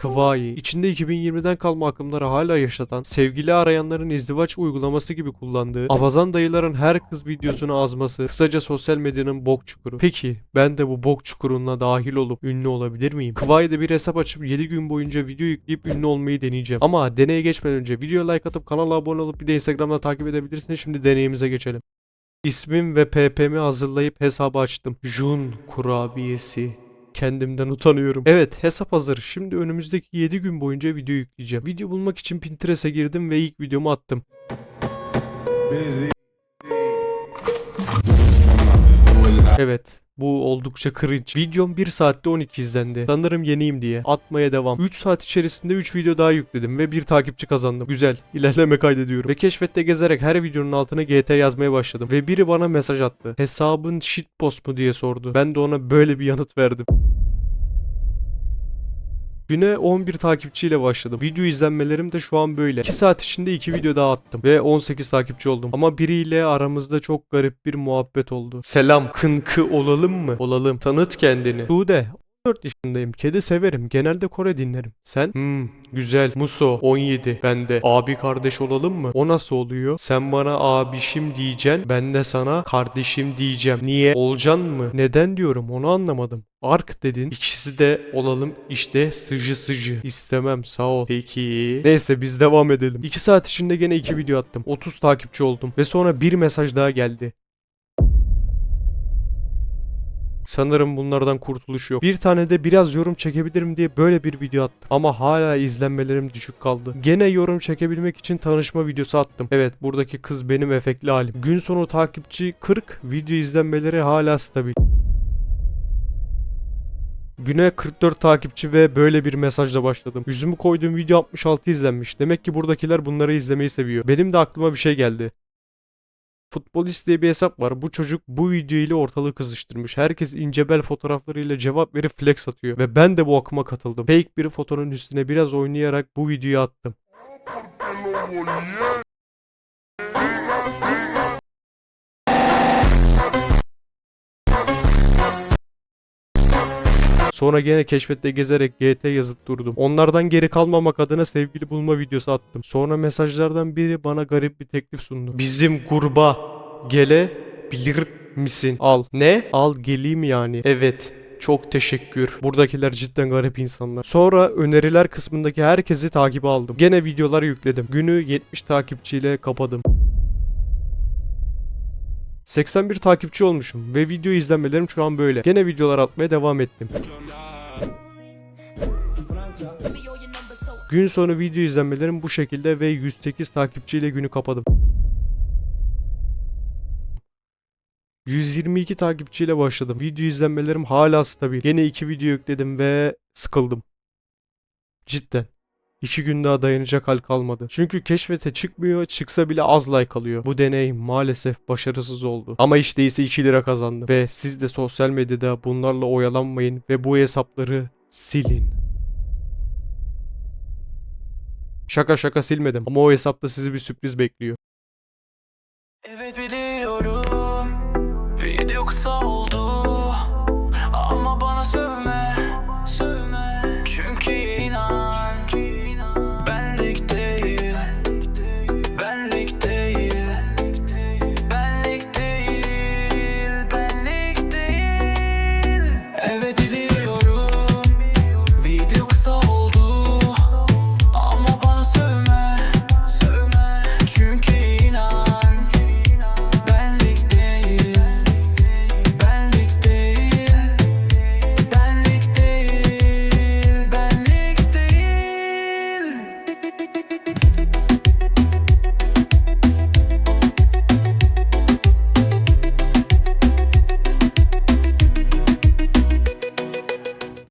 Kıvayi, içinde 2020'den kalma akımları hala yaşatan, sevgili arayanların izdivaç uygulaması gibi kullandığı, abazan dayıların her kız videosunu azması, kısaca sosyal medyanın bok çukuru. Peki, ben de bu bok çukuruna dahil olup ünlü olabilir miyim? Kıvayi'de bir hesap açıp 7 gün boyunca video yükleyip ünlü olmayı deneyeceğim. Ama deneye geçmeden önce video like atıp kanala abone olup bir de Instagram'da takip edebilirsiniz. Şimdi deneyimize geçelim. İsmim ve PP'mi hazırlayıp hesabı açtım. Jun kurabiyesi. Kendimden utanıyorum. Evet hesap hazır. Şimdi önümüzdeki 7 gün boyunca video yükleyeceğim. Video bulmak için Pinterest'e girdim ve ilk videomu attım. Evet. Bu oldukça cringe. Videom 1 saatte 12 izlendi. Sanırım yeniyim diye. Atmaya devam. 3 saat içerisinde 3 video daha yükledim ve bir takipçi kazandım. Güzel. İlerleme kaydediyorum. Ve keşfette gezerek her videonun altına GT yazmaya başladım. Ve biri bana mesaj attı. Hesabın shitpost mu diye sordu. Ben de ona böyle bir yanıt verdim. Güne 11 takipçiyle başladım. Video izlenmelerim de şu an böyle. 2 saat içinde 2 video daha attım ve 18 takipçi oldum. Ama biriyle aramızda çok garip bir muhabbet oldu. Selam, kınkı olalım mı? Olalım. Tanıt kendini. Sude, 14 yaşındayım. Kedi severim. Genelde Kore dinlerim. Sen? Hmm, güzel. Muso 17. Ben de. Abi kardeş olalım mı? O nasıl oluyor? Sen bana abişim diyeceksin. Ben de sana kardeşim diyeceğim. Niye? Olcan mı? Neden diyorum onu anlamadım. Ark dedin. İkisi de olalım işte sıcı sıcı. İstemem sağ ol. Peki. Neyse biz devam edelim. 2 saat içinde gene 2 video attım. 30 takipçi oldum. Ve sonra bir mesaj daha geldi. Sanırım bunlardan kurtuluş yok. Bir tane de biraz yorum çekebilirim diye böyle bir video attım. Ama hala izlenmelerim düşük kaldı. Gene yorum çekebilmek için tanışma videosu attım. Evet buradaki kız benim efektli halim. Gün sonu takipçi 40, video izlenmeleri hala stabil. Güne 44 takipçi ve böyle bir mesajla başladım. Yüzümü koyduğum video 66 izlenmiş. Demek ki buradakiler bunları izlemeyi seviyor. Benim de aklıma bir şey geldi. Futbolist diye bir hesap var. Bu çocuk bu video ile ortalığı kızıştırmış. Herkes incebel fotoğraflarıyla cevap verip flex atıyor. Ve ben de bu akıma katıldım. Fake bir fotonun üstüne biraz oynayarak bu videoyu attım. Sonra gene keşfette gezerek GT yazıp durdum. Onlardan geri kalmamak adına sevgili bulma videosu attım. Sonra mesajlardan biri bana garip bir teklif sundu. Bizim gruba gele bilir misin? Al. Ne? Al geleyim yani. Evet. Çok teşekkür. Buradakiler cidden garip insanlar. Sonra öneriler kısmındaki herkesi takibe aldım. Gene videolar yükledim. Günü 70 takipçiyle kapadım. 81 takipçi olmuşum ve video izlenmelerim şu an böyle. Gene videolar atmaya devam ettim. Gün sonu video izlenmelerim bu şekilde ve 108 takipçiyle günü kapadım. 122 takipçiyle başladım. Video izlenmelerim hala stabil. Yine 2 video yükledim ve sıkıldım. Cidden. 2 gün daha dayanacak hal kalmadı. Çünkü keşfete çıkmıyor, çıksa bile az like alıyor. Bu deney maalesef başarısız oldu. Ama hiç değilse 2 lira kazandım. Ve siz de sosyal medyada bunlarla oyalanmayın ve bu hesapları silin. Şaka şaka silmedim ama o hesapta sizi bir sürpriz bekliyor.